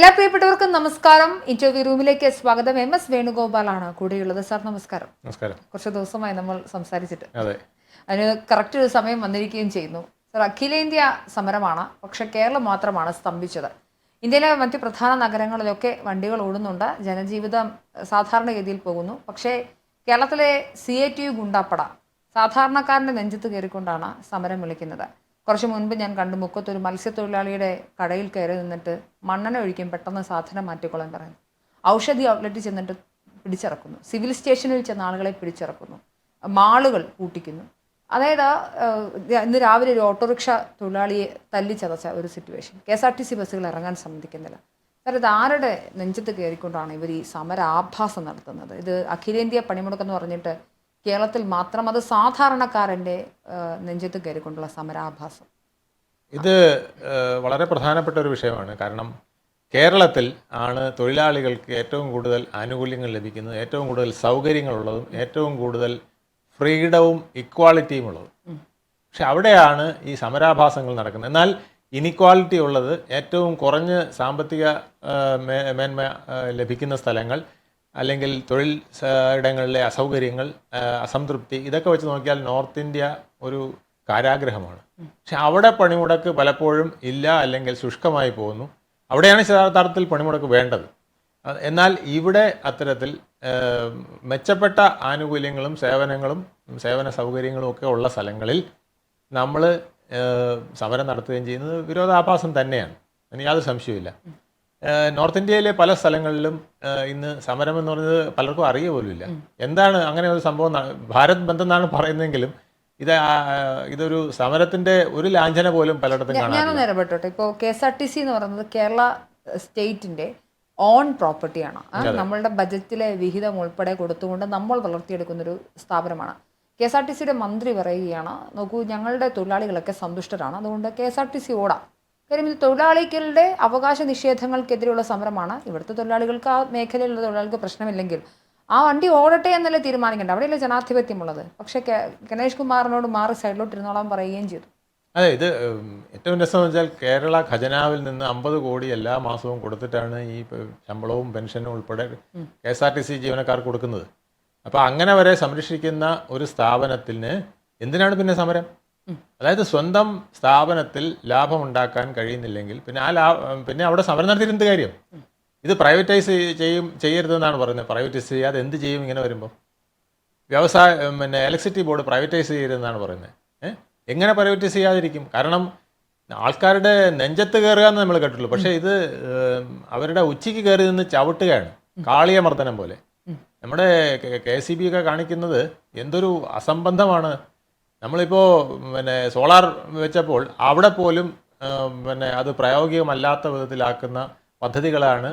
എല്ലാ പ്രിയപ്പെട്ടവർക്കും നമസ്കാരം. ഇന്റർവ്യൂ റൂമിലേക്ക് സ്വാഗതം. എം എസ് വേണുഗോപാലാണ് കൂടെയുള്ളത്. സാർ നമസ്കാരം. നമസ്കാരം. കുറച്ച് ദിവസമായി നമ്മൾ സംസാരിച്ചിട്ട്. അതെ. അതിന് കറക്റ്റ് ഒരു സമയം വന്നിരിക്കുകയും ചെയ്യുന്നു. സാർ അഖിലേന്ത്യാ സമരമാണ്. പക്ഷെ കേരളം മാത്രമാണ് സ്തംഭിച്ചത്. ഇന്ത്യയിലെ മറ്റ് പ്രധാന നഗരങ്ങളിലൊക്കെ വണ്ടികൾ ഓടുന്നുണ്ട്. ജനജീവിതം സാധാരണഗതിയിൽ പോകുന്നു. പക്ഷേ കേരളത്തിലെ സി എ ടി യു ഗുണ്ടാപ്പട സാധാരണക്കാരന്റെ നെഞ്ചത്ത് കയറിക്കൊണ്ടാണ് സമരം വിളിക്കുന്നത്. കുറച്ച് മുൻപ് ഞാൻ കണ്ടു മുക്കത്തൊരു മത്സ്യത്തൊഴിലാളിയുടെ കടയിൽ കയറി നിന്നിട്ട് മണ്ണെണ്ണ ഒഴിക്കും പെട്ടെന്ന് സാധനം മാറ്റിക്കൊള്ളാൻ പറയുന്നു. ഔഷധി ഔട്ട്ലെറ്റിൽ ചെന്നിട്ട് പിടിച്ചിറക്കുന്നു. സിവിൽ സ്റ്റേഷനിൽ ചെന്ന ആളുകളെ പിടിച്ചിറക്കുന്നു. മാളുകൾ കൂട്ടിക്കുന്നു. അതായത് ഇന്ന് രാവിലെ ഒരു ഓട്ടോറിക്ഷ തൊഴിലാളിയെ തല്ലി ചതച്ച ഒരു situation K S R T C ബസ്സുകൾ ഇറങ്ങാൻ സമ്മതിക്കുന്നില്ല. സാർ ഇത് ആരുടെ നെഞ്ചത്ത് കയറിക്കൊണ്ടാണ് ഇവർ ഈ സമരാഭാസം നടത്തുന്നത്? ഇത് അഖിലേന്ത്യാ പണിമുടക്കെന്ന് പറഞ്ഞിട്ട് കേരളത്തിൽ മാത്രം അത് സാധാരണക്കാരന്റെ നെഞ്ചത്ത് കയറിക്കൊണ്ടുള്ള സമരാഭാസം. ഇത് വളരെ പ്രധാനപ്പെട്ട ഒരു വിഷയമാണ്. കാരണം കേരളത്തിൽ ആണ് തൊഴിലാളികൾക്ക് ഏറ്റവും കൂടുതൽ ആനുകൂല്യങ്ങൾ ലഭിക്കുന്നത് ഏറ്റവും കൂടുതൽ സൗകര്യങ്ങളുള്ളതും ഏറ്റവും കൂടുതൽ ഫ്രീഡവും ഇക്വാളിറ്റിയും ഉള്ളതും. പക്ഷെ അവിടെയാണ് ഈ സമരാഭാസങ്ങൾ നടക്കുന്നത്. എന്നാൽ ഇനിക്വാളിറ്റി ഉള്ളത് ഏറ്റവും കുറഞ്ഞ് സാമ്പത്തിക മേന്മ ലഭിക്കുന്ന സ്ഥലങ്ങൾ അല്ലെങ്കിൽ തൊഴിൽ ഇടങ്ങളിലെ അസൗകര്യങ്ങൾ അസംതൃപ്തി ഇതൊക്കെ വെച്ച് നോക്കിയാൽ നോർത്ത് ഇന്ത്യ ഒരു കാരാഗ്രഹമാണ്. പക്ഷെ അവിടെ പണിമുടക്ക് പലപ്പോഴും ഇല്ല അല്ലെങ്കിൽ ശുഷ്കമായി പോകുന്നു. അവിടെയാണ് യഥാർത്ഥത്തിൽ പണിമുടക്ക് വേണ്ടത്. എന്നാൽ ഇവിടെ അത്തരത്തിൽ മെച്ചപ്പെട്ട ആനുകൂല്യങ്ങളും സേവനങ്ങളും സേവന സൗകര്യങ്ങളും ഒക്കെ ഉള്ള സ്ഥലങ്ങളിൽ നമ്മൾ സമരം നടത്തുകയും ചെയ്യുന്നത് വിരോധാഭാസം തന്നെയാണ്. അതിന് യാതൊരു സംശയമില്ല നോർത്ത് ഇന്ത്യയിലെ പല സ്ഥലങ്ങളിലും ഇന്ന് സമരം എന്ന് പറയുന്നത് പലർക്കും അറിയ പോലുമില്ല എന്താണ് അങ്ങനെ ഒരു സംഭവം? ഭാരത് ബന്ദ് എന്നാണ് പറയുന്നതെങ്കിലും ഇത് ഇതൊരു സമരത്തിന്റെ ഒരു ലാഞ്ചന പോലും പലയിടത്തും ഞാനൊന്ന് ഇടപെട്ടോട്ടെ. ഇപ്പോൾ K S R T C എന്ന് പറയുന്നത് കേരള സ്റ്റേറ്റിന്റെ ഓൺ പ്രോപ്പർട്ടിയാണ് നമ്മളുടെ ബജറ്റിലെ വിഹിതം ഉൾപ്പെടെ കൊടുത്തുകൊണ്ട് നമ്മൾ വളർത്തിയെടുക്കുന്ന ഒരു സ്ഥാപനമാണ്. കെ എസ് ആർ ടി സിയുടെ മന്ത്രി പറയുകയാണ് നോക്കൂ ഞങ്ങളുടെ തൊഴിലാളികളൊക്കെ സന്തുഷ്ടരാണ്. അതുകൊണ്ട് K S R T C ഓടാം. കാര്യം ഇത് തൊഴിലാളികളുടെ അവകാശ നിഷേധങ്ങൾക്കെതിരെയുള്ള സമരമാണ്. ഇവിടുത്തെ തൊഴിലാളികൾക്ക് ആ മേഖലയിലുള്ള തൊഴിലാളികൾക്ക് പ്രശ്നമില്ലെങ്കിൽ ആ വണ്ടി ഓടട്ടെ എന്നല്ലേ തീരുമാനിക്കേണ്ട അവിടെയല്ലേ ജനാധിപത്യമുള്ളത്? പക്ഷേ ഗണേഷ് കുമാറിനോട് മാറി സൈഡിലോട്ട് ഇരുന്നോളാൻ പറയുകയും ചെയ്തു. അതെ ഇത് ഏറ്റവും രസം വെച്ചാൽ കേരള ഖജനാവിൽ നിന്ന് അമ്പത് കോടി എല്ലാ മാസവും കൊടുത്തിട്ടാണ് ഈ ശമ്പളവും പെൻഷനും ഉൾപ്പെടെ K S R T C ജീവനക്കാർക്ക് കൊടുക്കുന്നത്. അപ്പോൾ അങ്ങനെ വരെ സംരക്ഷിക്കുന്ന ഒരു സ്ഥാപനത്തിന് എന്തിനാണ് പിന്നെ സമരം? അതായത് സ്വന്തം സ്ഥാപനത്തിൽ ലാഭം ഉണ്ടാക്കാൻ കഴിയുന്നില്ലെങ്കിൽ പിന്നെ ആ ലാഭം പിന്നെ അവിടെ സമരം നടത്തിയിട്ട് കാര്യം? ഇത് പ്രൈവറ്റൈസ് ചെയ്യും ചെയ്യരുതെന്നാണ് പറയുന്നത്. പ്രൈവറ്റൈസ് ചെയ്യാതെ എന്ത് ചെയ്യും ഇങ്ങനെ വരുമ്പോൾ വ്യവസായ പിന്നെ ഇലക്ട്രിസിറ്റി ബോർഡ് പ്രൈവറ്റൈസ് ചെയ്യരുതെന്നാണ് പറയുന്നത്. ഏഹ് എങ്ങനെ പ്രൈവറ്റൈസ് ചെയ്യാതിരിക്കും? കാരണം ആൾക്കാരുടെ നെഞ്ചത്ത് കയറുക എന്ന് നമ്മൾ കേട്ടുള്ളൂ പക്ഷേ ഇത് അവരുടെ ഉച്ചയ്ക്ക് കയറി നിന്ന് ചവിട്ടുകയാണ്. കാളിയമർദ്ദനം പോലെ. നമ്മുടെ കെ സി ബി ഒക്കെ കാണിക്കുന്നത് എന്തൊരു അസംബന്ധമാണ് നമ്മളിപ്പോൾ പിന്നെ സോളാർ വെച്ചപ്പോൾ അവിടെ പോലും പിന്നെ അത് പ്രായോഗികമല്ലാത്ത വിധത്തിലാക്കുന്ന പദ്ധതികളാണ്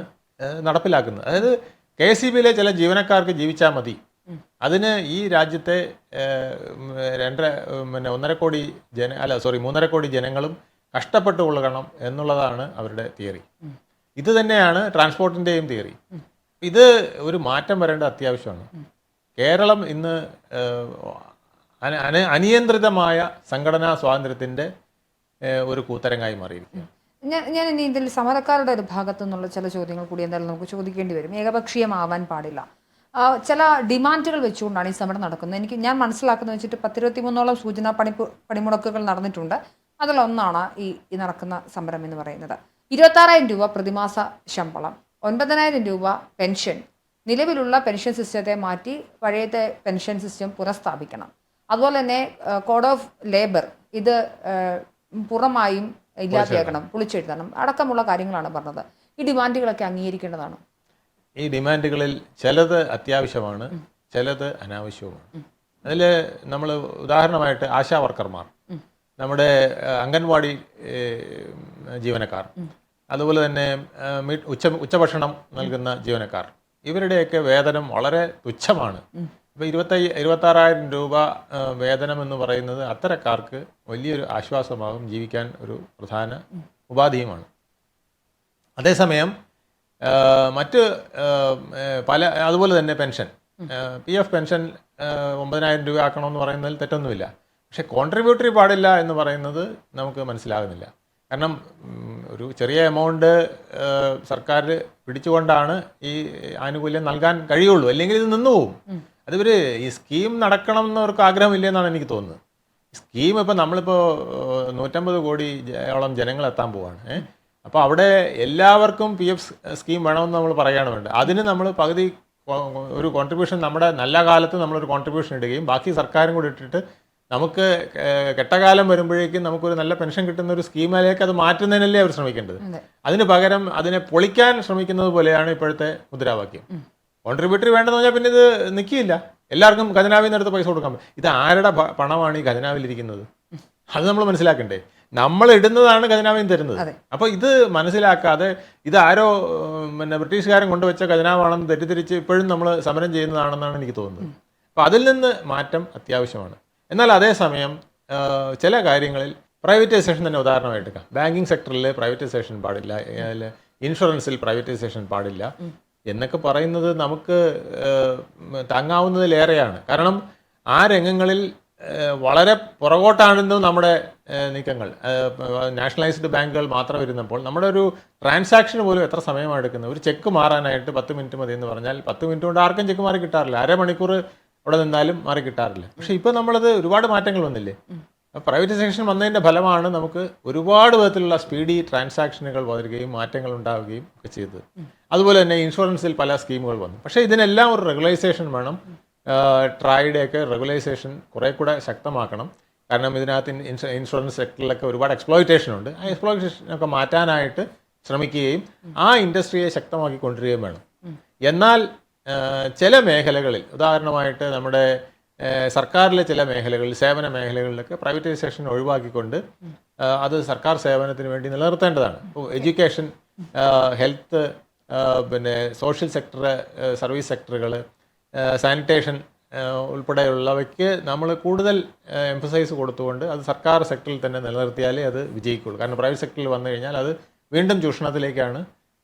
നടപ്പിലാക്കുന്നത്. അതായത് കെ സി ബിയിലെ ചില ജീവനക്കാർക്ക് ജീവിച്ചാൽ മതി. അതിന് ഈ രാജ്യത്തെ രണ്ടര പിന്നെ ഒന്നര കോടി ജന അല്ല സോറി മൂന്നര കോടി ജനങ്ങളും കഷ്ടപ്പെട്ട് കൊള്ളണം എന്നുള്ളതാണ് അവരുടെ തിയറി. ഇത് തന്നെയാണ് ട്രാൻസ്പോർട്ടിന്റെയും തിയറി. ഇത് ഒരു മാറ്റം വരേണ്ട അത്യാവശ്യമാണ്. കേരളം ഇന്ന് അന- അന- അനിയന്ത്രിതമായ സംഘടനാ സ്വാതന്ത്ര്യത്തിന്റെ ഒരു കൂത്തരങ്ങായി മാറിയിരിക്കുകയാണ്. ഞാൻ ഞാൻ ഇനി ഇതിൽ സമരക്കാരുടെ ഒരു ഭാഗത്തു നിന്നുള്ള ചില ചോദ്യങ്ങൾ കൂടി എന്തായാലും നമുക്ക് ചോദിക്കേണ്ടി വരും. ഏകപക്ഷീയമാവാൻ പാടില്ല. ചില ഡിമാൻഡുകൾ വെച്ചുകൊണ്ടാണ് ഈ സമരം നടക്കുന്നത്. എനിക്ക് ഞാൻ മനസ്സിലാക്കുന്നത് വെച്ചിട്ട് പത്തിരുപത്തി മൂന്നോളം സൂചനാ പണി പണിമുടക്കുകൾ നടന്നിട്ടുണ്ട്. അതിലൊന്നാണ് ഈ ഈ നടക്കുന്ന സമരം എന്ന് പറയുന്നത്. ഇരുപത്താറായിരം രൂപ പ്രതിമാസ ശമ്പളം ഒൻപതിനായിരം രൂപ പെൻഷൻ. നിലവിലുള്ള പെൻഷൻ സിസ്റ്റത്തെ മാറ്റി പഴയത്തെ പെൻഷൻ സിസ്റ്റം പുനഃസ്ഥാപിക്കണം. അതുപോലെ തന്നെ കോഡ് ഓഫ് ലേബർ ഇത് പൂർണമായും ഇല്ലാതെയാക്കണം പൊളിച്ചെഴുതണം അടക്കമുള്ള കാര്യങ്ങളാണ് പറഞ്ഞത്. ഈ ഡിമാൻഡുകളൊക്കെ അംഗീകരിക്കേണ്ടതാണ്? ഈ ഡിമാൻഡുകളിൽ ചിലത് അത്യാവശ്യമാണ് ചിലത് അനാവശ്യവുമാണ്. അതിൽ നമ്മൾ ഉദാഹരണമായിട്ട് ആശാ വർക്കർമാർ നമ്മുടെ അംഗൻവാടി ജീവനക്കാർ അതുപോലെ തന്നെ ഉച്ച ഉച്ചഭക്ഷണം നൽകുന്ന ജീവനക്കാർ. ഇവരുടെയൊക്കെ വേതനം വളരെ തുച്ഛമാണ്. ഇപ്പോൾ ഇരുപത്തയ്യ ഇരുപത്താറായിരം രൂപ വേതനം എന്ന് പറയുന്നത് അത്തരക്കാർക്ക് വലിയൊരു ആശ്വാസമാകും ജീവിക്കാൻ ഒരു പ്രധാന ഉപാധിയുമാണ്. അതേസമയം മറ്റ് പല അതുപോലെ തന്നെ പെൻഷൻ. പി എഫ് പെൻഷൻ ഒമ്പതിനായിരം രൂപ ആക്കണമെന്ന് പറയുന്നതിൽ തെറ്റൊന്നുമില്ല. പക്ഷെ കോൺട്രിബ്യൂട്ടറി പാടില്ല എന്ന് പറയുന്നത് നമുക്ക് മനസ്സിലാകുന്നില്ല. കാരണം ഒരു ചെറിയ എമൗണ്ട് സർക്കാർ പിടിച്ചുകൊണ്ടാണ് ഈ ആനുകൂല്യം നൽകാൻ കഴിയുള്ളൂ. അല്ലെങ്കിൽ ഇത് നിന്നു പോകും അതിവർ ഈ സ്കീം നടക്കണം എന്നവർക്ക് ആഗ്രഹമില്ല എന്നാണ് എനിക്ക് തോന്നുന്നത്. സ്കീം ഇപ്പം നമ്മളിപ്പോൾ നൂറ്റമ്പത് കോടി ഓളം ജനങ്ങൾ എത്താൻ പോവാണ്. ഏഹ് അപ്പോൾ അവിടെ എല്ലാവർക്കും പി എഫ് സ്കീം വേണമെന്ന് നമ്മൾ പറയുകയാണ് വേണ്ടത് അതിന് നമ്മൾ പകുതി ഒരു കോൺട്രിബ്യൂഷൻ നമ്മുടെ നല്ല കാലത്ത് നമ്മളൊരു കോൺട്രിബ്യൂഷൻ ഇടുകയും ബാക്കി സർക്കാരും കൂടി ഇട്ടിട്ട് നമുക്ക് കെട്ടകാലം വരുമ്പോഴേക്കും നമുക്കൊരു നല്ല പെൻഷൻ കിട്ടുന്ന ഒരു സ്കീമിലേക്ക് അത് മാറ്റുന്നതിനല്ലേ അവർ ശ്രമിക്കേണ്ടത്. അതെ. അതിന് പകരം അതിനെ പൊളിക്കാൻ ശ്രമിക്കുന്നത് പോലെയാണ് ഇപ്പോഴത്തെ മുദ്രാവാക്യം. കോൺട്രിബ്യൂട്ടറി വേണ്ടെന്ന് പറഞ്ഞാൽ പിന്നെ ഇത് നിൽക്കില്ല എല്ലാവർക്കും ഖജനാവിൽ നിന്ന് എടുത്ത് പൈസ കൊടുക്കാൻ പറ്റും. ഇത് ആരുടെ പണമാണ് ഈ ഖജനാവിലിരിക്കുന്നത് അത് നമ്മൾ മനസ്സിലാക്കണ്ടേ? നമ്മൾ ഇടുന്നതാണ് ഖജനാവിൽ നിന്ന് തരുന്നത്. അപ്പൊ അപ്പോൾ ഇത് മനസ്സിലാക്കാതെ ഇത് ആരോ പിന്നെ ബ്രിട്ടീഷുകാരൻ കൊണ്ടുവച്ച ഖജനാവാണെന്ന് തെറ്റിദ്ധരിച്ച് ഇപ്പോഴും നമ്മൾ സമരം ചെയ്യുന്നതാണെന്നാണ് എനിക്ക് തോന്നുന്നത്. അപ്പോൾ അതിൽ നിന്ന് മാറ്റം അത്യാവശ്യമാണ്. എന്നാൽ അതേസമയം ചില കാര്യങ്ങളിൽ പ്രൈവറ്റൈസേഷൻ തന്നെ ഉദാഹരണമായിട്ട് എടുക്കാം. ബാങ്കിങ് സെക്ടറിൽ പ്രൈവറ്റൈസേഷൻ പാടില്ല. ഇൻഷുറൻസിൽ പ്രൈവറ്റൈസേഷൻ പാടില്ല. എന്നൊക്കെ പറയുന്നത് നമുക്ക് താങ്ങാവുന്നതിലേറെയാണ്. കാരണം ആ രംഗങ്ങളിൽ വളരെ പുറകോട്ടാണെന്ന് നമ്മുടെ നീക്കങ്ങൾ നാഷണലൈസ്ഡ് ബാങ്കുകൾ മാത്രം വരുന്നപ്പോൾ നമ്മുടെ ഒരു ട്രാൻസാക്ഷൻ പോലും എത്ര സമയമാണ് എടുക്കുന്നത്? ഒരു ചെക്ക് മാറാനായിട്ട് പത്ത് മിനിറ്റ് മതി എന്ന് പറഞ്ഞാൽ പത്ത് മിനിറ്റ് കൊണ്ട് ആർക്കും ചെക്ക് മാറി കിട്ടാറില്ല. അരമണിക്കൂർ അവിടെ നിന്നാലും മാറി കിട്ടാറില്ല. പക്ഷെ ഇപ്പോൾ നമ്മളത് ഒരുപാട് മാറ്റങ്ങൾ വന്നില്ലേ? പ്രൈവറ്റൈസേഷൻ വന്നതിന്റെ ഫലമാണ് നമുക്ക് ഒരുപാട് വിധത്തിലുള്ള സ്പീഡി ട്രാൻസാക്ഷനുകൾ വരികയും മാറ്റങ്ങൾ ഉണ്ടാവുകയും ഒക്കെ ചെയ്തത്. അതുപോലെ തന്നെ ഇൻഷുറൻസിൽ പല സ്കീമുകൾ വന്നു. പക്ഷേ ഇതിനെല്ലാം ഒരു റെഗുലൈസേഷൻ വേണം. ട്രായുടെയൊക്കെ റെഗുലൈസേഷൻ കുറേ കൂടെ ശക്തമാക്കണം. കാരണം ഇതിനകത്ത് ഇൻഷുറൻസ് സെക്ടറിലൊക്കെ ഒരുപാട് എക്സ്പ്ലോയിറ്റേഷൻ ഉണ്ട്. ആ എക്സ്പ്ലോയിറ്റേഷനൊക്കെ മാറ്റാനായിട്ട് ശ്രമിക്കുകയും ആ ഇൻഡസ്ട്രിയെ ശക്തമാക്കി കൊണ്ടുവരികയും വേണം. എന്നാൽ ചില മേഖലകളിൽ ഉദാഹരണമായിട്ട് നമ്മുടെ സർക്കാരിലെ ചില മേഖലകളിൽ സേവന മേഖലകളിലൊക്കെ പ്രൈവറ്റൈസേഷൻ ഒഴിവാക്കിക്കൊണ്ട് അത് സർക്കാർ സേവനത്തിന് വേണ്ടി നിലനിർത്തേണ്ടതാണ്. എഡ്യൂക്കേഷൻ ഹെൽത്ത് പിന്നെ സോഷ്യൽ സെക്ടർ സർവീസ് സെക്ടറുകൾ സാനിറ്റേഷൻ ഉൾപ്പെടെയുള്ളവയ്ക്ക് നമ്മൾ കൂടുതൽ എംഫസൈസ് കൊടുത്തുകൊണ്ട് അത് സർക്കാർ സെക്ടറിൽ തന്നെ നിലനിർത്തിയാലേ അത് വിജയിക്കുള്ളൂ കാരണം പ്രൈവറ്റ് സെക്ടറിൽ വന്നു കഴിഞ്ഞാൽ അത് വീണ്ടും ചൂഷണത്തിലേക്കാണ്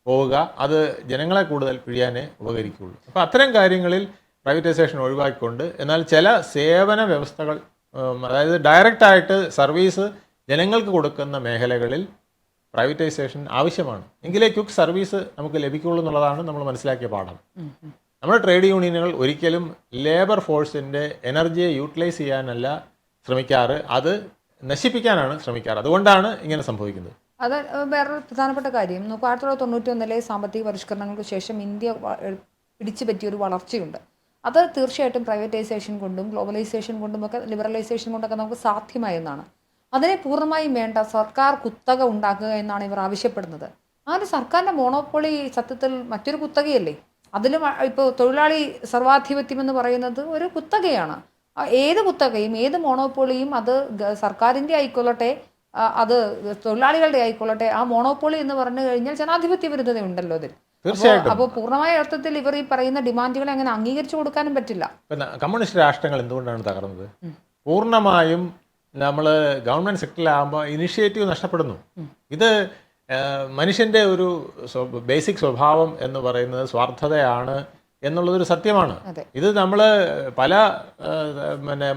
പോവുക. അത് ജനങ്ങളെ കൂടുതൽ പിഴിയാനേ ഉപകരിക്കുകയുള്ളൂ. അപ്പോൾ അത്തരം കാര്യങ്ങളിൽ പ്രൈവറ്റൈസേഷൻ ഒഴിവാക്കിക്കൊണ്ട് എന്നാൽ ചില സേവന വ്യവസ്ഥകൾ അതായത് ഡയറക്റ്റ് ആയിട്ട് സർവീസ് ജനങ്ങൾക്ക് കൊടുക്കുന്ന മേഖലകളിൽ പ്രൈവറ്റൈസേഷൻ ആവശ്യമാണ്. എങ്കിലേ ക്വിക്ക് സർവീസ് നമുക്ക് ലഭിക്കുള്ളൂ എന്നുള്ളതാണ് നമ്മൾ മനസ്സിലാക്കിയ പാഠം. നമ്മുടെ ട്രേഡ് യൂണിയനുകൾ ഒരിക്കലും ലേബർ ഫോഴ്സിന്റെ എനർജിയെ യൂട്ടിലൈസ് ചെയ്യാനല്ല ശ്രമിക്കാറ്. അത് നശിപ്പിക്കാനാണ് ശ്രമിക്കാറ്. അതുകൊണ്ടാണ് ഇങ്ങനെ സംഭവിക്കുന്നത്. അത് വേറൊരു പ്രധാനപ്പെട്ട കാര്യം. ആയിരത്തി തൊള്ളായിരത്തി തൊണ്ണൂറ്റി ഒന്നിലെ സാമ്പത്തിക പരിഷ്കരണങ്ങൾക്ക് ശേഷം ഇന്ത്യ പിടിച്ചു പറ്റിയ ഒരു വളർച്ചയുണ്ട്. അത് തീർച്ചയായിട്ടും പ്രൈവറ്റൈസേഷൻ കൊണ്ടും ഗ്ലോബലൈസേഷൻ കൊണ്ടും ഒക്കെ ലിബറലൈസേഷൻ കൊണ്ടൊക്കെ നമുക്ക് സാധ്യമായെന്നാണ് അതിനെ പൂർണമായും വേണ്ട സർക്കാർ കുത്തക ഉണ്ടാക്കുക എന്നാണ് ഇവർ ആവശ്യപ്പെടുന്നത്. ആ ഒരു സർക്കാരിന്റെ മോണോപ്പൊളി സത്യത്തിൽ മറ്റൊരു കുത്തകയല്ലേ? അതിലും ഇപ്പോൾ തൊഴിലാളി സർവാധിപത്യം എന്ന് പറയുന്നത് ഒരു കുത്തകയാണ്. ഏത് കുത്തകയും ഏത് മോണോപ്പൊളിയും അത് സർക്കാരിന്റെ ആയിക്കൊള്ളട്ടെ അത് തൊഴിലാളികളുടെ ആയിക്കൊള്ളട്ടെ ആ മോണോപ്പൊളി എന്ന് പറഞ്ഞു കഴിഞ്ഞാൽ ജനാധിപത്യ വിരുദ്ധത ഉണ്ടല്ലോ അതിൽ. തീർച്ചയായിട്ടും. അപ്പോൾ പൂർണമായ അർത്ഥത്തിൽ ഇവർ ഈ പറയുന്ന ഡിമാൻഡുകളെ അങ്ങനെ അംഗീകരിച്ചു കൊടുക്കാനും പറ്റില്ല. പിന്നെ കമ്മ്യൂണിസ്റ്റ് രാഷ്ട്രങ്ങൾ എന്തുകൊണ്ടാണ് തകർന്നത്? പൂർണമായും നമ്മൾ ഗവൺമെന്റ് സെക്ടറിലാകുമ്പോൾ ഇനിഷ്യേറ്റീവ് നഷ്ടപ്പെടുന്നു. ഇത് മനുഷ്യന്റെ മനുഷ്യന്റെ ഒരു ബേസിക് സ്വഭാവം എന്ന് പറയുന്നത് സ്വാർത്ഥതയാണ് എന്നുള്ളതൊരു സത്യമാണ്. ഇത് നമ്മൾ പല പിന്നെ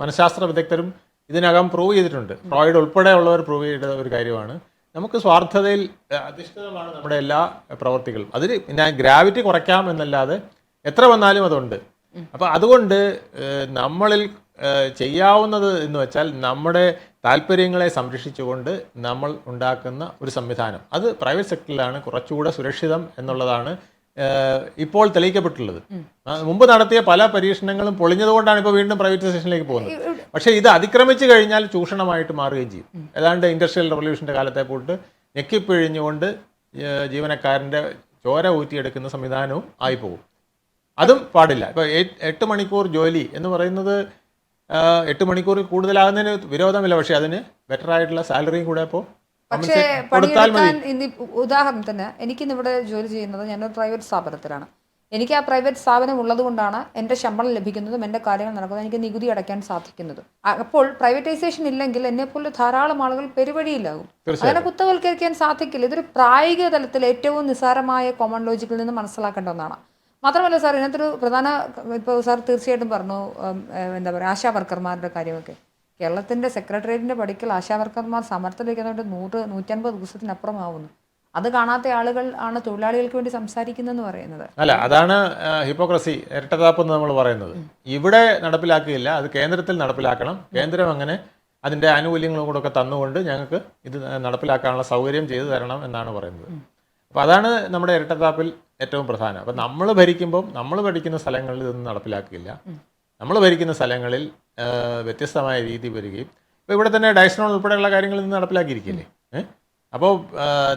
മനഃശാസ്ത്ര വിദഗ്ധരും ഇതിനകം പ്രൂവ് ചെയ്തിട്ടുണ്ട്. ഫ്രോയിഡ് ഉൾപ്പെടെ ഉള്ളവർ പ്രൂവ് ചെയ്ത ഒരു കാര്യമാണ്. നമുക്ക് സ്വാർത്ഥതയിൽ അധിഷ്ഠിതമാണ് നമ്മുടെ എല്ലാ പ്രവർത്തികളും. അതിന് ഞാൻ ഗ്രാവിറ്റി കുറയ്ക്കാം എന്നല്ലാതെ എത്ര വന്നാലും അതുണ്ട്. അപ്പം അതുകൊണ്ട് നമ്മളിൽ ചെയ്യാവുന്നത് എന്ന് വെച്ചാൽ നമ്മുടെ താല്പര്യങ്ങളെ സംരക്ഷിച്ചുകൊണ്ട് നമ്മൾ ഉണ്ടാക്കുന്ന ഒരു സംവിധാനം. അത് പ്രൈവറ്റ് സെക്ടറിലാണ് കുറച്ചുകൂടെ സുരക്ഷിതം എന്നുള്ളതാണ് ഇപ്പോൾ തെളിയിക്കപ്പെട്ടുള്ളത് മുമ്പ് നടത്തിയ പല പരീക്ഷണങ്ങളും പൊളിഞ്ഞതുകൊണ്ടാണ് ഇപ്പോൾ വീണ്ടും പ്രൈവറ്റൈസേഷനിലേക്ക് പോകുന്നത്. പക്ഷേ ഇത് അതിക്രമിച്ചു കഴിഞ്ഞാൽ ചൂഷണമായിട്ട് മാറുകയും ചെയ്യും. ഏതാണ്ട് ഇൻഡസ്ട്രിയൽ റവല്യൂഷന്റെ കാലത്തെ പോയിട്ട് ഞെക്കിപ്പിഴിഞ്ഞുകൊണ്ട് ജീവനക്കാരന്റെ ചോര ഊറ്റിയെടുക്കുന്ന സംവിധാനവും ആയിപ്പോകും. അതും പാടില്ല. ഇപ്പോൾ എട്ട് മണിക്കൂർ ജോലി എന്ന് പറയുന്നത് എട്ട് മണിക്കൂർ കൂടുതലാകുന്നതിന് വിരോധമില്ല. പക്ഷേ അതിന് ബെറ്റർ ആയിട്ടുള്ള സാലറിയും കൂടെ അപ്പോൾ പക്ഷേ പണിയെടുക്കാൻ ഇന്ന് ഉദാഹരണത്തിന് എനിക്കിന്ന് ഇവിടെ ജോലി ചെയ്യുന്നത് ഞാനൊരു പ്രൈവറ്റ് സ്ഥാപനത്തിലാണ്. എനിക്ക് ആ പ്രൈവറ്റ് സ്ഥാപനം ഉള്ളത് കൊണ്ടാണ് എന്റെ ശമ്പളം ലഭിക്കുന്നതും എന്റെ കാര്യങ്ങൾ നടക്കുന്നതും എനിക്ക് നികുതി അടയ്ക്കാൻ സാധിക്കുന്നതും. അപ്പോൾ പ്രൈവറ്റൈസേഷൻ ഇല്ലെങ്കിൽ എന്നെപ്പോലെ ധാരാളം ആളുകൾ പെരുവഴിയിലാകും. അങ്ങനെ കുത്തവൽക്കരിക്കാൻ സാധിക്കില്ല. ഇതൊരു പ്രായോഗിക തലത്തിൽ ഏറ്റവും നിസ്സാരമായ കോമൺ ലോജിക്കിൽ നിന്ന് മനസ്സിലാക്കേണ്ട ഒന്നാണ്. മാത്രമല്ല സാർ ഇതിനകത്തൊരു പ്രധാന ഇപ്പോൾ സാർ തീർച്ചയായിട്ടും പറഞ്ഞു എന്താ പറയുക ആശാ വർക്കർമാരുടെ കാര്യമൊക്കെ. കേരളത്തിന്റെ സെക്രട്ടേറിയറ്റിന്റെ പടിക്കൽ ആശാവർക്കർമാർ സമരത്തിലിരിക്കുന്നതുകൊണ്ട് നൂറ് നൂറ്റൻപത് ദിവസത്തിനപ്പുറമാവുന്നു. അത് കാണാത്ത ആളുകൾ ആണ് തൊഴിലാളികൾക്ക് വേണ്ടി സംസാരിക്കുന്നതെന്ന് പറയുന്നത്. അല്ല അതാണ് ഹിപ്പോക്രസി ഇരട്ടതാപ്പ് എന്ന് നമ്മൾ പറയുന്നത്. ഇവിടെ നടപ്പിലാക്കുകയില്ല അത് കേന്ദ്രത്തിൽ നടപ്പിലാക്കണം. കേന്ദ്രം അങ്ങനെ അതിന്റെ ആനുകൂല്യങ്ങളും കൂടെ ഒക്കെ തന്നുകൊണ്ട് ഞങ്ങൾക്ക് ഇത് നടപ്പിലാക്കാനുള്ള സൗകര്യം ചെയ്തു തരണം എന്നാണ് പറയുന്നത്. അപ്പോൾ അതാണ് നമ്മുടെ ഇരട്ടത്താപ്പിൽ ഏറ്റവും പ്രധാനം. അപ്പം നമ്മൾ ഭരിക്കുമ്പം നമ്മൾ പഠിക്കുന്ന സ്ഥലങ്ങളിൽ ഇതൊന്നും നടപ്പിലാക്കില്ല നമ്മൾ ഭരിക്കുന്ന സ്ഥലങ്ങളിൽ വ്യത്യസ്തമായ രീതി വരികയും ഇപ്പോൾ ഇവിടെ തന്നെ ഡയസ്നോൺ ഉൾപ്പെടെയുള്ള കാര്യങ്ങൾ ഇന്ന് നടപ്പിലാക്കിയിരിക്കില്ലേ? അപ്പോൾ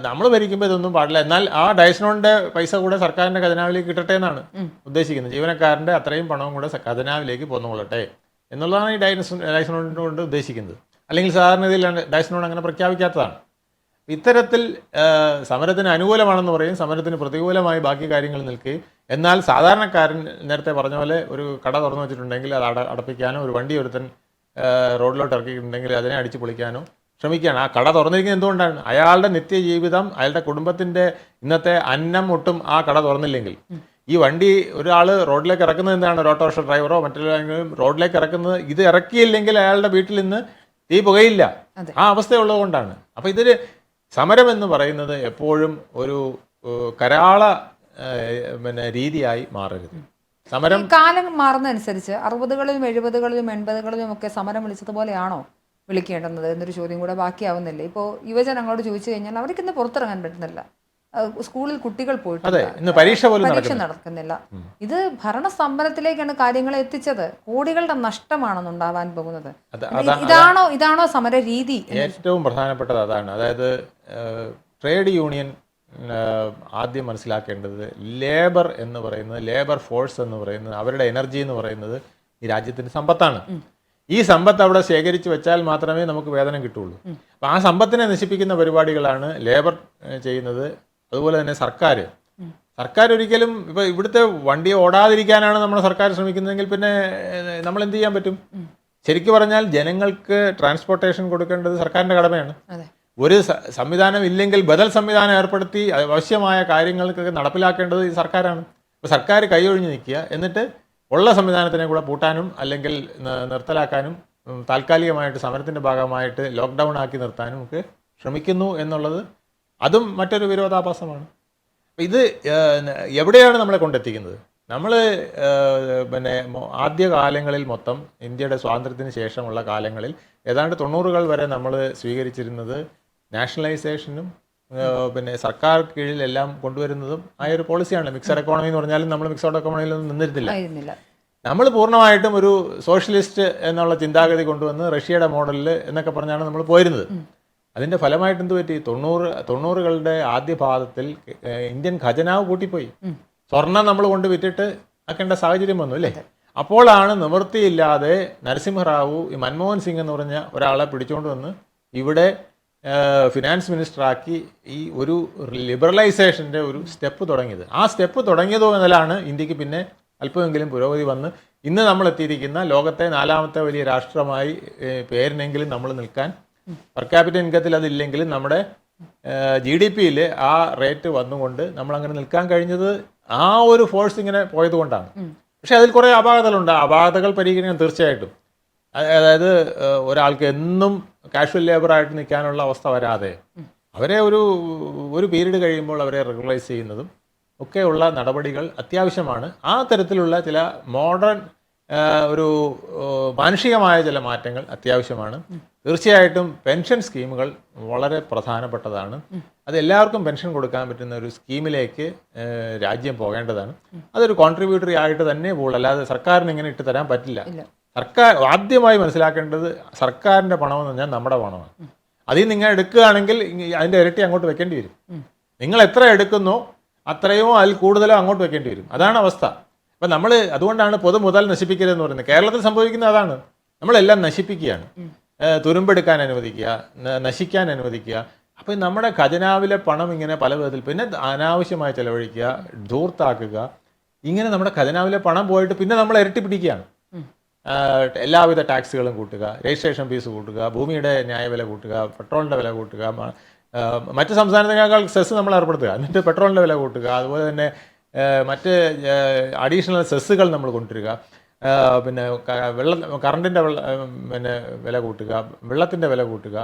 നമ്മൾ ഭരിക്കുമ്പോൾ ഇതൊന്നും പാടില്ല. എന്നാൽ ആ ഡയസ്നോണിന്റെ പൈസ കൂടെ സർക്കാരിന്റെ ഖജനാവിലേക്ക് കിട്ടട്ടെ എന്നാണ് ഉദ്ദേശിക്കുന്നത്. ജീവനക്കാരന്റെ അത്രയും പണവും കൂടെ ഖജനാവിലേക്ക് പോന്നുകൊള്ളട്ടെ എന്നുള്ളതാണ് ഈ ഡയസ് ഡയസ്നോണിനെ കൊണ്ട് ഉദ്ദേശിക്കുന്നത്. അല്ലെങ്കിൽ സാധാരണഗതിയിൽ ഡയസ്നോൺ അങ്ങനെ പ്രഖ്യാപിക്കാത്തതാണ്. ഇത്തരത്തിൽ സമരത്തിന് അനുകൂലമാണെന്ന് പറയും. സമരത്തിന് പ്രതികൂലമായി ബാക്കി കാര്യങ്ങൾ നിൽക്കുകയും എന്നാൽ സാധാരണക്കാരൻ നേരത്തെ പറഞ്ഞ പോലെ ഒരു കട തുറന്നു വെച്ചിട്ടുണ്ടെങ്കിൽ അത് അട അടപ്പിക്കാനോ ഒരു വണ്ടി ഒരുത്തൻ റോഡിലോട്ട് ഇറക്കിയിട്ടുണ്ടെങ്കിൽ അതിനെ അടിച്ചു പൊളിക്കാനോ ശ്രമിക്കുകയാണ്. ആ കട തുറന്നിരിക്കുന്നത് എന്തുകൊണ്ടാണ്? അയാളുടെ നിത്യജീവിതം അയാളുടെ കുടുംബത്തിന്റെ ഇന്നത്തെ അന്നം ഒട്ടും ആ കട തുറന്നില്ലെങ്കിൽ. ഈ വണ്ടി ഒരാൾ റോഡിലേക്ക് ഇറക്കുന്നത് എന്താണ്? ഒരു ഓട്ടോറിക്ഷ ഡ്രൈവറോ മറ്റൊരാളെങ്കിലും റോഡിലേക്ക് ഇറക്കുന്നത് ഇത് ഇറക്കിയില്ലെങ്കിൽ അയാളുടെ വീട്ടിൽ നിന്ന് തീ പുകയില്ല. ആ അവസ്ഥയുള്ളത് കൊണ്ടാണ് അപ്പോൾ ഇതിൽ സമരം എന്ന് പറയുന്നത് എപ്പോഴും ഒരു കരാള പിന്നെ രീതിയായി മാറരുത്. സമരം കാലം മാറുന്നതനുസരിച്ച് അറുപതുകളിലും എഴുപതുകളിലും എൺപതുകളിലും ഒക്കെ സമരം വിളിച്ചതുപോലെയാണോ വിളിക്കേണ്ടുന്നത് എന്നൊരു ചോദ്യം കൂടെ ബാക്കിയാവുന്നില്ല? ഇപ്പോൾ യുവജനങ്ങളോട് ചോദിച്ചു കഴിഞ്ഞാൽ അവർക്ക് ഇന്ന് പുറത്തിറങ്ങാൻ പറ്റുന്നില്ല. സ്കൂളിൽ കുട്ടികൾ അതെ പോയിട്ടുണ്ട് ഇന്ന് പരീക്ഷ പോലും പരീക്ഷ നടക്കുന്നില്ല. ഇത് ഭരണ സ്തംഭനത്തിലേക്കാണ് കാര്യങ്ങളെ എത്തിച്ചത്. കോടികളുടെ നഷ്ടമാണെന്ന് ഉണ്ടാവാൻ പോകുന്നത്. ഇതാണോ ഇതാണോ സമര രീതി ഏറ്റവും പ്രധാനപ്പെട്ടത് അതാണ്. അതായത് ട്രേഡ് യൂണിയൻ ആദ്യം മനസ്സിലാക്കേണ്ടത് ലേബർ എന്ന് പറയുന്നത് ലേബർ ഫോഴ്സ് എന്ന് പറയുന്നത് അവരുടെ എനർജി എന്ന് പറയുന്നത് ഈ രാജ്യത്തിന്റെ സമ്പത്താണ്. ഈ സമ്പത്ത് അവിടെ ശേഖരിച്ചു വെച്ചാൽ മാത്രമേ നമുക്ക് വേതനം കിട്ടുള്ളൂ അപ്പം ആ സമ്പത്തിനെ നശിപ്പിക്കുന്ന പരിപാടികളാണ് ലേബർ ചെയ്യുന്നത്. അതുപോലെ തന്നെ സർക്കാർ സർക്കാർ ഒരിക്കലും ഇപ്പൊ ഇവിടുത്തെ വണ്ടി ഓടാതിരിക്കാനാണ് നമ്മുടെ സർക്കാർ ശ്രമിക്കുന്നതെങ്കിൽ പിന്നെ നമ്മൾ എന്ത് ചെയ്യാൻ പറ്റും? ശരിക്കും പറഞ്ഞാൽ ജനങ്ങൾക്ക് ട്രാൻസ്പോർട്ടേഷൻ കൊടുക്കേണ്ടത് സർക്കാരിന്റെ കടമയാണ്. ഒരു സംവിധാനം ഇല്ലെങ്കിൽ ബദൽ സംവിധാനം ഏർപ്പെടുത്തി ആവശ്യമായ കാര്യങ്ങൾക്കൊക്കെ നടപ്പിലാക്കേണ്ടത് ഈ സർക്കാരാണ്. ഇപ്പൊ സർക്കാർ കൈയൊഴിഞ്ഞ് നിൽക്കുക. എന്നിട്ട് ഉള്ള സംവിധാനത്തിനെ കൂടെ പൂട്ടാനും അല്ലെങ്കിൽ നിർത്തലാക്കാനും താൽക്കാലികമായിട്ട് സമരത്തിന്റെ ഭാഗമായിട്ട് ലോക്ക്ഡൗൺ ആക്കി നിർത്താനും ഒക്കെ ശ്രമിക്കുന്നു എന്നുള്ളത് അതും മറ്റൊരു വിരോധാഭാസമാണ്. ഇത് എവിടെയാണ് നമ്മളെ കൊണ്ടെത്തിക്കുന്നത്? നമ്മൾ പിന്നെ ആദ്യകാലങ്ങളിൽ ആദ്യ കാലങ്ങളിൽ മൊത്തം ഇന്ത്യയുടെ സ്വാതന്ത്ര്യത്തിന് ശേഷമുള്ള കാലങ്ങളിൽ ഏതാണ്ട് തൊണ്ണൂറുകൾ വരെ നമ്മൾ സ്വീകരിച്ചിരുന്നത് നാഷണലൈസേഷനും പിന്നെ സർക്കാർ കീഴിലെല്ലാം കൊണ്ടുവരുന്നതും ആയ ഒരു പോളിസിയാണ്. മിക്സഡ് എക്കോണമി എന്ന് പറഞ്ഞാലും നമ്മൾ മിക്സഡ് എക്കോണമിയിലൊന്നും നിന്നിരുന്നില്ല. നമ്മൾ പൂർണമായിട്ടും ഒരു സോഷ്യലിസ്റ്റ് എന്നുള്ള ചിന്താഗതി കൊണ്ടുവന്ന് റഷ്യയുടെ മോഡലിൽ എന്നൊക്കെ പറഞ്ഞാണ് നമ്മൾ പോയിരുന്നത്. അതിന്റെ ഫലമായിട്ട് എന്ത് പറ്റി? തൊണ്ണൂറ് തൊണ്ണൂറുകളുടെ ആദ്യ ഭാഗത്തിൽ ഇന്ത്യൻ ഖജനാവ് കൂട്ടിപ്പോയി സ്വർണം നമ്മൾ കൊണ്ട് വിറ്റിട്ട് ആക്കേണ്ട സാഹചര്യം വന്നു അല്ലേ? അപ്പോഴാണ് നിവൃത്തിയില്ലാതെ നരസിംഹറാവു ഈ മൻമോഹൻ സിംഗ് എന്ന് പറഞ്ഞ ഒരാളെ പിടിച്ചുകൊണ്ട് വന്ന് ഇവിടെ ഫിനാൻസ് മിനിസ്റ്ററാക്കി ഈ ഒരു ലിബറലൈസേഷന്റെ ഒരു സ്റ്റെപ്പ് തുടങ്ങിയത്. ആ സ്റ്റെപ്പ് തുടങ്ങിയതോ മുതലാണ് ഇന്ത്യയ്ക്ക് പിന്നെ അല്പമെങ്കിലും പുരോഗതി വന്ന് ഇന്ന് നമ്മൾ എത്തിയിരിക്കുന്ന ലോകത്തെ നാലാമത്തെ വലിയ രാഷ്ട്രമായി പേരിനെങ്കിലും നമ്മൾ നിൽക്കാൻ പെർ ക്യാപിറ്റൽ ഇൻകത്തിൽ അതില്ലെങ്കിൽ നമ്മുടെ ജി ഡി പിയിൽ ആ റേറ്റ് വന്നുകൊണ്ട് നമ്മൾ അങ്ങനെ നിൽക്കാൻ കഴിഞ്ഞത് ആ ഒരു ഫോഴ്സ് ഇങ്ങനെ പോയതുകൊണ്ടാണ്. പക്ഷേ അതിൽ കുറേ അപാകതകളുണ്ട്. അപാകതകൾ പരിഹരിക്കണം തീർച്ചയായിട്ടും. അതായത് ഒരാൾക്ക് എന്നും കാഷ്വൽ ലേബറായിട്ട് നിൽക്കാനുള്ള അവസ്ഥ വരാതെ അവരെ ഒരു ഒരു പീരീഡ് കഴിയുമ്പോൾ അവരെ റെഗുലൈസ് ചെയ്യുന്നതും ഒക്കെയുള്ള നടപടികൾ അത്യാവശ്യമാണ്. ആ തരത്തിലുള്ള ചില മോഡേൺ ഒരു മാനുഷികമായ ചില മാറ്റങ്ങൾ അത്യാവശ്യമാണ്. തീർച്ചയായിട്ടും പെൻഷൻ സ്കീമുകൾ വളരെ പ്രധാനപ്പെട്ടതാണ്. അത് എല്ലാവർക്കും പെൻഷൻ കൊടുക്കാൻ പറ്റുന്ന ഒരു സ്കീമിലേക്ക് രാജ്യം പോകേണ്ടതാണ്. അതൊരു കോൺട്രിബ്യൂട്ടറി ആയിട്ട് തന്നെ പോകുള്ളൂ അല്ലാതെ സർക്കാരിന് ഇങ്ങനെ ഇട്ട് തരാൻ പറ്റില്ല. സർക്കാർ ആദ്യമായി മനസ്സിലാക്കേണ്ടത് സർക്കാരിന്റെ പണമെന്ന് പറഞ്ഞാൽ നമ്മുടെ പണമാണ്. അതിൽ നിങ്ങൾ എടുക്കുകയാണെങ്കിൽ അതിന്റെ ഇരട്ടി അങ്ങോട്ട് വെക്കേണ്ടി വരും. നിങ്ങൾ എത്ര എടുക്കുന്നോ അത്രയോ അതിൽ കൂടുതലോ അങ്ങോട്ട് വെക്കേണ്ടി വരും. അതാണ് അവസ്ഥ. അപ്പം നമ്മൾ അതുകൊണ്ടാണ് പൊതു മുതൽ നശിപ്പിക്കരുതെന്ന് പറയുന്നത്. കേരളത്തിൽ സംഭവിക്കുന്നത് അതാണ്. നമ്മളെല്ലാം നശിപ്പിക്കുകയാണ്. തുരുമ്പെടുക്കാൻ അനുവദിക്കുക നശിക്കാൻ അനുവദിക്കുക. അപ്പം നമ്മുടെ ഖജനാവിലെ പണം ഇങ്ങനെ പല വിധത്തിൽ പിന്നെ അനാവശ്യമായി ചിലവഴിക്കുക ധൂർത്താക്കുക. ഇങ്ങനെ നമ്മുടെ ഖജനാവിലെ പണം പോയിട്ട് പിന്നെ നമ്മൾ ഇരട്ടി പിടിക്കുകയാണ്. എല്ലാവിധ ടാക്സുകളും കൂട്ടുക രജിസ്ട്രേഷൻ ഫീസ് കൂട്ടുക ഭൂമിയുടെ ന്യായവില കൂട്ടുക പെട്രോളിന്റെ വില കൂട്ടുക മറ്റ് സംസ്ഥാനത്തിനേക്കാൾ സെസ് നമ്മൾ ഏർപ്പെടുത്തുക. എന്നിട്ട് പെട്രോളിന്റെ വില കൂട്ടുക. അതുപോലെ തന്നെ മറ്റ് അഡീഷണൽ സെസ്സുകൾ നമ്മൾ കൊണ്ടുവരിക. പിന്നെ വെള്ളം കറണ്ടിന്റെ വെള്ള പിന്നെ വില കൂട്ടുക വെള്ളത്തിന്റെ വില കൂട്ടുക.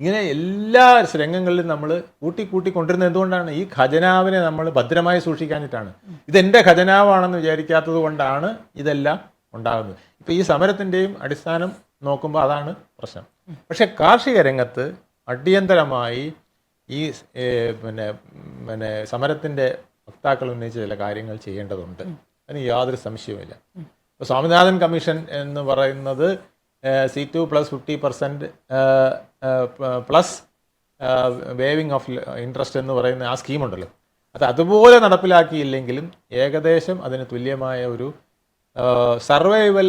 ഇങ്ങനെ എല്ലാ രംഗങ്ങളിലും നമ്മൾ കൂട്ടി കൂട്ടി കൊണ്ടിരുന്നത് എന്തുകൊണ്ടാണ്? ഈ ഖജനാവിനെ നമ്മൾ ഭദ്രമായി സൂക്ഷിക്കാനിട്ടാണ് ഇതെന്റെ ഖജനാവാണെന്ന് വിചാരിക്കാത്തത് കൊണ്ടാണ് ഇതെല്ലാം ഉണ്ടാകുന്നത്. ഇപ്പോൾ ഈ സമരത്തിന്റെയും അടിസ്ഥാനം നോക്കുമ്പോൾ അതാണ് പ്രശ്നം. പക്ഷേ കാർഷിക രംഗത്ത് അടിയന്തരമായി ഈ പിന്നെ പിന്നെ സമരത്തിന്റെ വക്താക്കൾ ഉന്നയിച്ച ചില കാര്യങ്ങൾ ചെയ്യേണ്ടതുണ്ട്. അതിന് യാതൊരു സംശയവുമില്ല. ഇപ്പോൾ സ്വാമിനാഥൻ കമ്മീഷൻ എന്ന് പറയുന്നത് C two plus fifty percent plus waiving of interest എന്ന് പറയുന്ന ആ സ്കീമുണ്ടല്ലോ. അത് അതുപോലെ നടപ്പിലാക്കിയില്ലെങ്കിലും ഏകദേശം അതിന് തുല്യമായ ഒരു സർവൈവൽ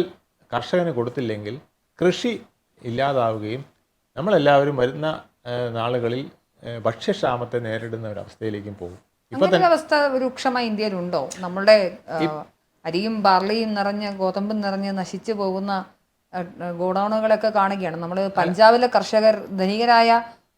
കർഷകന് കൊടുത്തില്ലെങ്കിൽ കൃഷി ഇല്ലാതാവുകയും നമ്മളെല്ലാവരും വരുന്ന നാളുകളിൽ ഭക്ഷ്യക്ഷാമത്തെ നേരിടുന്ന ഒരു അവസ്ഥയിലേക്കും പോകും. അവസ്ഥ രൂക്ഷമായി ഇന്ത്യയിലുണ്ടോ? നമ്മളുടെ ആ, അരിയും ബാർലിയും നിറഞ്ഞ ഗോതമ്പും നിറഞ്ഞ് നശിച്ചു പോകുന്ന ഗോഡൗണുകളൊക്കെ കാണുകയാണ്. നമ്മൾ പഞ്ചാബിലെ കർഷകർ ധനികരായ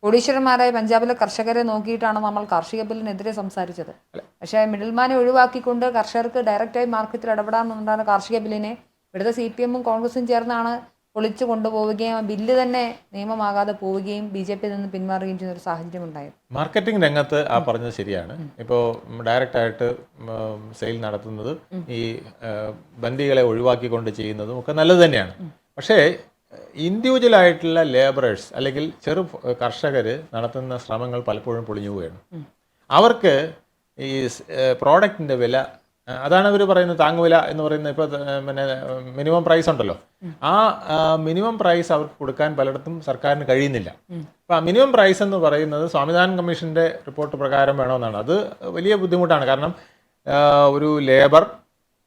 കോടീശ്വരന്മാരായ പഞ്ചാബിലെ കർഷകരെ നോക്കിയിട്ടാണ് നമ്മൾ കാർഷിക ബില്ലിനെതിരെ സംസാരിച്ചത്. പക്ഷേ മിഡിൽമാനെ ഒഴിവാക്കിക്കൊണ്ട് കർഷകർക്ക് ഡയറക്റ്റായി മാർക്കറ്റിൽ ഇടപെടാമെന്നുണ്ടാകുന്ന കാർഷിക ബില്ലിനെ ഇവിടുത്തെ സി പി എമ്മും കോൺഗ്രസും ചേർന്നാണ് പൊളിച്ചു കൊണ്ടുപോവുകയും ആ ബില്ല് തന്നെ നിയമമാകാതെ പോവുകയും ബി ജെ പി നിന്ന് പിന്മാറുകയും ചെയ്യുന്ന ഒരു സാഹചര്യം ഉണ്ടായത് മാർക്കറ്റിംഗ് രംഗത്ത് ആ പറഞ്ഞത് ശരിയാണ്. ഇപ്പോൾ ഡയറക്റ്റ് ആയിട്ട് സെയിൽ നടത്തുന്നത് ഈ ബന്ദികളെ ഒഴിവാക്കിക്കൊണ്ട് ചെയ്യുന്നതും ഒക്കെ നല്ലത് തന്നെയാണ്. പക്ഷേ ഇൻഡിവിജ്വൽ ആയിട്ടുള്ള ലേബറേഴ്സ് അല്ലെങ്കിൽ ചെറു കർഷകർ നടത്തുന്ന ശ്രമങ്ങൾ പലപ്പോഴും പൊളിഞ്ഞു പോവുകയാണ്. അവർക്ക് ഈ പ്രോഡക്റ്റിന്റെ വില അതാണ് ഇവർ പറയുന്നത് താങ്ങുവില എന്ന് പറയുന്നത് ഇപ്പോൾ പിന്നെ മിനിമം പ്രൈസ് ഉണ്ടല്ലോ. ആ മിനിമം പ്രൈസ് അവർക്ക് കൊടുക്കാൻ പലയിടത്തും സർക്കാരിന് കഴിയുന്നില്ല. അപ്പോൾ ആ മിനിമം പ്രൈസ് എന്ന് പറയുന്നത് സ്വാമിനാഥൻ കമ്മീഷന്റെ റിപ്പോർട്ട് പ്രകാരം വേണമെന്നാണ്. അത് വലിയ ബുദ്ധിമുട്ടാണ്. കാരണം ഒരു ലേബർ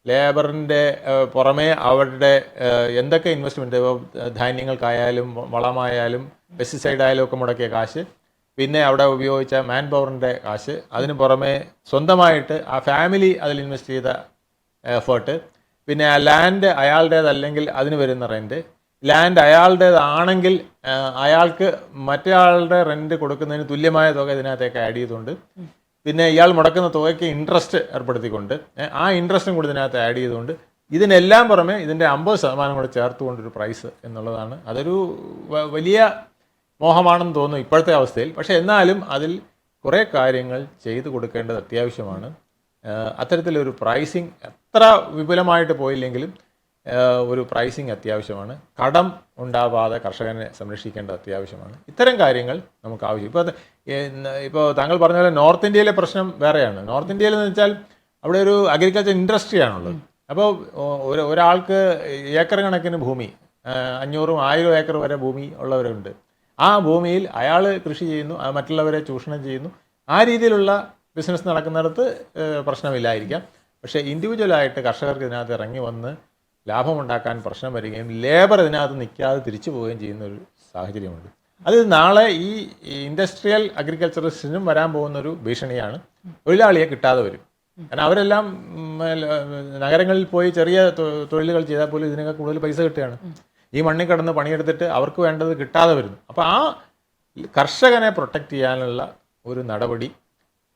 ലേബറിന്റെ പുറമേ അവരുടെ എന്തൊക്കെ ഇൻവെസ്റ്റ്മെന്റ് ധാന്യങ്ങൾക്കായാലും വളമായാലും പെസ്റ്റിസൈഡ് ആയാലും ഒക്കെ മുടക്കിയ കാശ് പിന്നെ അവിടെ ഉപയോഗിച്ച മാൻ പവറിന്റെ കാശ്. അതിന് പുറമെ സ്വന്തമായിട്ട് ആ ഫാമിലി അതിൽ ഇൻവെസ്റ്റ് ചെയ്ത എഫേർട്ട് പിന്നെ ആ ലാൻഡ് അയാളുടേതല്ലെങ്കിൽ അതിന് വരുന്ന റെന്റ് ലാൻഡ് അയാളുടേതാണെങ്കിൽ അയാൾക്ക് മറ്റേയാളുടെ റെന്റ് കൊടുക്കുന്നതിന് തുല്യമായ തുക ഇതിനകത്തേക്ക് ആഡ് ചെയ്തുകൊണ്ട് പിന്നെ ഇയാൾ മുടക്കുന്ന തുകയ്ക്ക് ഇൻട്രസ്റ്റ് ഏർപ്പെടുത്തിക്കൊണ്ട് ആ ഇൻട്രസ്റ്റും കൂടി ഇതിനകത്ത് ആഡ് ചെയ്തുകൊണ്ട് ഇതിനെല്ലാം പുറമെ ഇതിന്റെ അമ്പത് ശതമാനം കൂടെ ചേർത്തുകൊണ്ടൊരു പ്രൈസ് എന്നുള്ളതാണ്. അതൊരു വലിയ മോഹമാണെന്ന് തോന്നുന്നു ഇപ്പോഴത്തെ അവസ്ഥയിൽ. പക്ഷേ എന്നാലും അതിൽ കുറേ കാര്യങ്ങൾ ചെയ്തു കൊടുക്കേണ്ടത് അത്യാവശ്യമാണ്. അത്തരത്തിലൊരു പ്രൈസിങ് എത്ര വിപുലമായിട്ട് പോയില്ലെങ്കിലും ഒരു പ്രൈസിങ് അത്യാവശ്യമാണ്. കടം ഉണ്ടാവാതെ കർഷകനെ സംരക്ഷിക്കേണ്ടത് അത്യാവശ്യമാണ്. ഇത്തരം കാര്യങ്ങൾ നമുക്ക് ആവശ്യം. ഇപ്പോൾ ഇപ്പോൾ താങ്കൾ പറഞ്ഞ പോലെ നോർത്ത് ഇന്ത്യയിലെ പ്രശ്നം വേറെയാണ്. നോർത്ത് ഇന്ത്യയിൽ എന്ന് വെച്ചാൽ അവിടെ ഒരു അഗ്രികൾച്ചർ ഇൻഡസ്ട്രിയാണുള്ളത് അപ്പോൾ ഒരു ഒരാൾക്ക് ഏക്കർ കണക്കിന് ഭൂമി അഞ്ഞൂറും ആയിരം ഏക്കർ വരെ ഭൂമി ഉള്ളവരുണ്ട്. ആ ഭൂമിയിൽ അയാൾ കൃഷി ചെയ്യുന്നു മറ്റുള്ളവരെ ചൂഷണം ചെയ്യുന്നു. ആ രീതിയിലുള്ള ബിസിനസ് നടക്കുന്നിടത്ത് പ്രശ്നമില്ലായിരിക്കാം. പക്ഷേ ഇൻഡിവിജ്വലായിട്ട് കർഷകർക്ക് ഇതിനകത്ത് ഇറങ്ങി വന്ന് ലാഭമുണ്ടാക്കാൻ പ്രശ്നം വരികയും ലേബർ ഇതിനകത്ത് നിൽക്കാതെ തിരിച്ചു പോവുകയും ചെയ്യുന്ന ഒരു സാഹചര്യമുണ്ട്. അത് നാളെ ഈ ഇൻഡസ്ട്രിയൽ അഗ്രികൾച്ചറിസ്റ്റിനും വരാൻ പോകുന്നൊരു ഭീഷണിയാണ്. തൊഴിലാളിയെ കിട്ടാതെ വരും. കാരണം അവരെല്ലാം നഗരങ്ങളിൽ പോയി ചെറിയ തൊഴിലുകൾ ചെയ്താൽ പോലും ഇതിനൊക്കെ കൂടുതൽ പൈസ കിട്ടുകയാണ്. ഈ മണ്ണിൽ കിടന്ന് പണിയെടുത്തിട്ട് അവർക്ക് വേണ്ടത് കിട്ടാതെ വരുന്നു. അപ്പോൾ ആ കർഷകനെ പ്രൊട്ടക്റ്റ് ചെയ്യാനുള്ള ഒരു നടപടി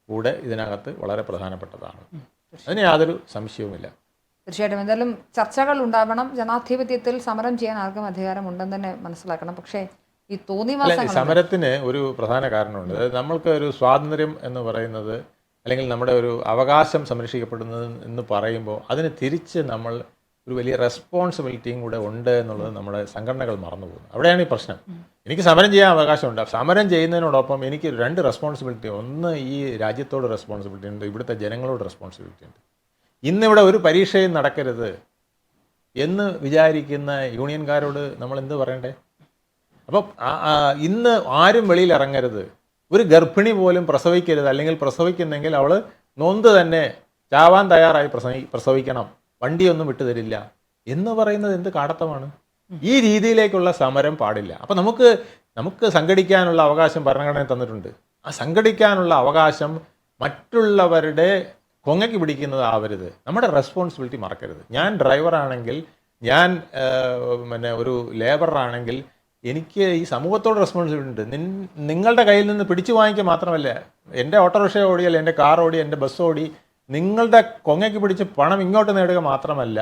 കൂടെ ഇതിനകത്ത് വളരെ പ്രധാനപ്പെട്ടതാണ്. അതിന് യാതൊരു സംശയവുമില്ല. തീർച്ചയായിട്ടും. എന്തായാലും ചർച്ചകൾ ഉണ്ടാവണം. ജനാധിപത്യത്തിൽ സമരം ചെയ്യാൻ ആർക്കും അധികാരമുണ്ടെന്ന് തന്നെ മനസ്സിലാക്കണം. പക്ഷേ ഈ തോന്നി സമരത്തിന് ഒരു പ്രധാന കാരണമുണ്ട്. അതായത് നമ്മൾക്ക് ഒരു സ്വാതന്ത്ര്യം എന്ന് പറയുന്നത് അല്ലെങ്കിൽ നമ്മുടെ ഒരു അവകാശം സംരക്ഷിക്കപ്പെടുന്നത് എന്ന് പറയുമ്പോൾ അതിന് തിരിച്ച് നമ്മൾ ഒരു വലിയ റെസ്പോൺസിബിലിറ്റിയും കൂടെ ഉണ്ട് എന്നുള്ളത് നമ്മുടെ സംഘടനകൾ മറന്നു പോകുന്നു അവിടെയാണ് ഈ പ്രശ്നം. എനിക്ക് സമരം ചെയ്യാൻ അവകാശമുണ്ട്. സമരം ചെയ്യുന്നതിനോടൊപ്പം എനിക്ക് രണ്ട് റെസ്പോൺസിബിലിറ്റി ഒന്ന് ഈ രാജ്യത്തോട് റെസ്പോൺസിബിലിറ്റി ഉണ്ട്. ഇവിടുത്തെ ജനങ്ങളോട് റെസ്പോൺസിബിലിറ്റി ഉണ്ട്. ഇന്നിവിടെ ഒരു പരീക്ഷയും നടക്കരുത് എന്ന് വിചാരിക്കുന്ന യൂണിയൻകാരോട് നമ്മൾ എന്ത് പറയണ്ടേ? അപ്പം ഇന്ന് ആരും വെളിയിൽ ഇറങ്ങരുത്. ഒരു ഗർഭിണി പോലും പ്രസവിക്കരുത്. അല്ലെങ്കിൽ പ്രസവിക്കുന്നെങ്കിൽ അവൾ നൊന്ത് തന്നെ ചാവാൻ തയ്യാറായി പ്രസവി പ്രസവിക്കണം. വണ്ടിയൊന്നും വിട്ടുതരില്ല എന്ന് പറയുന്നത് എന്ത് കാടത്തമാണ്? ഈ രീതിയിലേക്കുള്ള സമരം പാടില്ല. അപ്പം നമുക്ക് നമുക്ക് സംഘടിക്കാനുള്ള അവകാശം ഭരണഘടന തന്നിട്ടുണ്ട്. ആ സംഘടിക്കാനുള്ള അവകാശം മറ്റുള്ളവരുടെ കൊങ്ങയ്ക്ക് പിടിക്കുന്നത് ആവരുത്. നമ്മുടെ റെസ്പോൺസിബിലിറ്റി മറക്കരുത്. ഞാൻ ഡ്രൈവറാണെങ്കിൽ ഞാൻ പിന്നെ ഒരു ലേബറാണെങ്കിൽ എനിക്ക് ഈ സമൂഹത്തോട് റെസ്പോൺസിബിലിറ്റി ഉണ്ട്. നിൻ നിങ്ങളുടെ കയ്യിൽ നിന്ന് പിടിച്ചു വാങ്ങിക്കുക മാത്രമല്ല എന്റെ ഓട്ടോറിക്ഷ ഓടിയല്ല എന്റെ കാർ ഓടി എന്റെ ബസ് ഓടി നിങ്ങളുടെ കൊങ്ങയ്ക്ക് പിടിച്ച് പണം ഇങ്ങോട്ട് നേടുക മാത്രമല്ല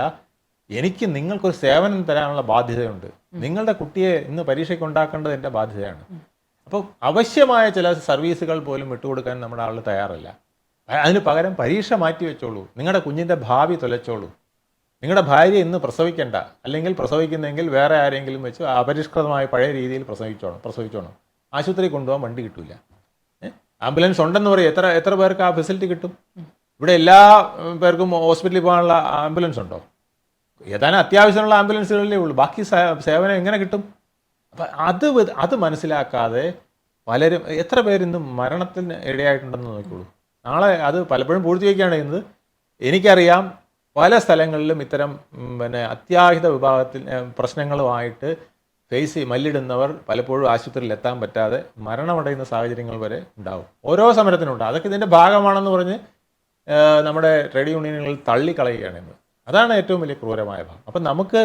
എനിക്ക് നിങ്ങൾക്കൊരു സേവനം തരാനുള്ള ബാധ്യതയുണ്ട്. നിങ്ങളുടെ കുട്ടിയെ ഇന്ന് പരീക്ഷയ്ക്ക് ഉണ്ടാക്കേണ്ടത് എന്റെ ബാധ്യതയാണ്. അപ്പോൾ അവശ്യമായ ചില സർവീസുകൾ പോലും വിട്ടുകൊടുക്കാൻ നമ്മുടെ ആൾ തയ്യാറല്ല. അതിന് പകരം പരീക്ഷ മാറ്റി വെച്ചോളൂ. നിങ്ങളുടെ കുഞ്ഞിന്റെ ഭാവി തുലച്ചോളൂ. നിങ്ങളുടെ ഭാര്യ ഇന്ന് പ്രസവിക്കേണ്ട. അല്ലെങ്കിൽ പ്രസവിക്കുന്നെങ്കിൽ വേറെ ആരെങ്കിലും വെച്ച് അപരിഷ്കൃതമായ പഴയ രീതിയിൽ പ്രസവിച്ചോണം പ്രസവിച്ചോണം. ആശുപത്രി കൊണ്ടുപോകാൻ വണ്ടി കിട്ടില്ല ആംബുലൻസ് ഉണ്ടെന്ന് പറയും. എത്ര എത്ര പേർക്ക് ആ ഫെസിലിറ്റി കിട്ടും? ഇവിടെ എല്ലാ പേർക്കും ഹോസ്പിറ്റലിൽ പോകാനുള്ള ആംബുലൻസ് ഉണ്ടോ? ഏതാനും അത്യാവശ്യമുള്ള ആംബുലൻസുകളിലേ ഉള്ളൂ. ബാക്കി സേവനം എങ്ങനെ കിട്ടും? അപ്പം അത് അത് മനസ്സിലാക്കാതെ പലരും എത്ര പേരിന്ന് മരണത്തിന് ഇടയായിട്ടുണ്ടെന്ന് നോക്കിക്കോളൂ. നാളെ അത് പലപ്പോഴും പൂർത്തിയാക്കുകയാണ് ചെയ്യുന്നത്. എനിക്കറിയാം പല സ്ഥലങ്ങളിലും ഇത്തരം പിന്നെ അത്യാഹിത വിഭാഗത്തിൽ പ്രശ്നങ്ങളുമായിട്ട് ഫേസ് മല്ലിടുന്നവർ പലപ്പോഴും ആശുപത്രിയിൽ എത്താൻ പറ്റാതെ മരണമടയുന്ന സാഹചര്യങ്ങൾ വരെ ഉണ്ടാവും. ഓരോ സമരത്തിനുണ്ട്. അതൊക്കെ ഇതിന്റെ ഭാഗമാണെന്ന് പറഞ്ഞ് നമ്മുടെ ട്രേഡ് യൂണിയനുകൾ തള്ളിക്കളയുകയാണ് എന്ന് അതാണ് ഏറ്റവും വലിയ ക്രൂരമായ ഭാഗം അപ്പം നമുക്ക്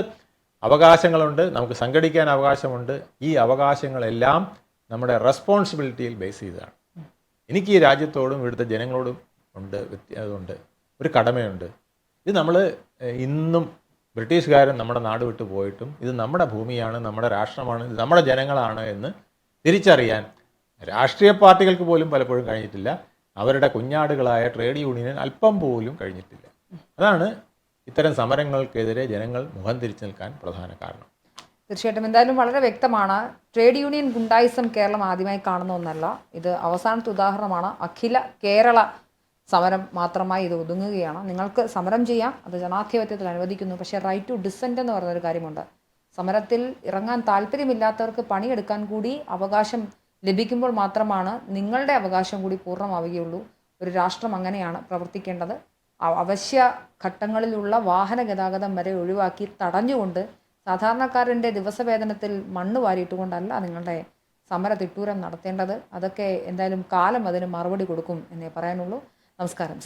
അവകാശങ്ങളുണ്ട് നമുക്ക് സംഘടിക്കാൻ അവകാശമുണ്ട്. ഈ അവകാശങ്ങളെല്ലാം നമ്മുടെ റെസ്പോൺസിബിലിറ്റിയിൽ ബേസ് ചെയ്തതാണ്. എനിക്ക് ഈ രാജ്യത്തോടും ഇവിടുത്തെ ജനങ്ങളോടും ഉണ്ട് അതുകൊണ്ട് ഒരു കടമയുണ്ട്. ഇത് നമ്മൾ ഇന്നും ബ്രിട്ടീഷുകാരൻ നമ്മുടെ നാട് വിട്ടു പോയിട്ടും ഇത് നമ്മുടെ ഭൂമിയാണ് നമ്മുടെ രാഷ്ട്രമാണ് ഇത് നമ്മുടെ ജനങ്ങളാണ് എന്ന് തിരിച്ചറിയാൻ രാഷ്ട്രീയ പാർട്ടികൾക്ക് പോലും പലപ്പോഴും കഴിഞ്ഞിട്ടില്ല. അവരുടെ കുഞ്ഞാടുകളായ ട്രേഡ് യൂണിയൻ അല്പം പോലും കഴിഞ്ഞിട്ടില്ല. അതാണ് ഇത്തരം സമരങ്ങൾക്കെതിരെ ജനങ്ങൾ മുഖം തിരിച്ചു നിൽക്കാൻ പ്രധാന കാരണം. തീർച്ചയായിട്ടും. എന്തായാലും വളരെ വ്യക്തമാണ്. ട്രേഡ് യൂണിയൻ ഗുണ്ടായിസം കേരളം ആദ്യമായി കാണുന്ന ഒന്നല്ല. ഇത് അവസാനത്തെ ഉദാഹരണമാണ്. അഖില കേരള സമരം മാത്രമായി ഇത് ഒതുങ്ങുകയാണ്. നിങ്ങൾക്ക് സമരം ചെയ്യാം. അത് ജനാധിപത്യത്തിൽ അനുവദിക്കുന്നു. പക്ഷേ റൈറ്റ് ടു ഡിസെന്റ് എന്ന് പറയുന്നൊരു കാര്യമുണ്ട്. സമരത്തിൽ ഇറങ്ങാൻ താല്പര്യമില്ലാത്തവർക്ക് പണിയെടുക്കാൻ കൂടി അവകാശം ലഭിക്കുമ്പോൾ മാത്രമാണ് നിങ്ങളുടെ അവകാശം കൂടി പൂർണമാവുകയുള്ളൂ. ഒരു രാഷ്ട്രം അങ്ങനെയാണ് പ്രവർത്തിക്കേണ്ടത്. അവശ്യ ഘട്ടങ്ങളിലുള്ള വാഹന ഗതാഗതം വരെ ഒഴിവാക്കി തടഞ്ഞുകൊണ്ട് സാധാരണക്കാരന്റെ ദിവസവേതനത്തിൽ മണ്ണ് വാരിയിട്ടുകൊണ്ടല്ല നിങ്ങളുടെ സമര തിട്ടൂരം നടത്തേണ്ടത്. അതൊക്കെ എന്തായാലും കാലം അതിന് മറുപടി കൊടുക്കും എന്നേ പറയാനുള്ളൂ. നമസ്കാരം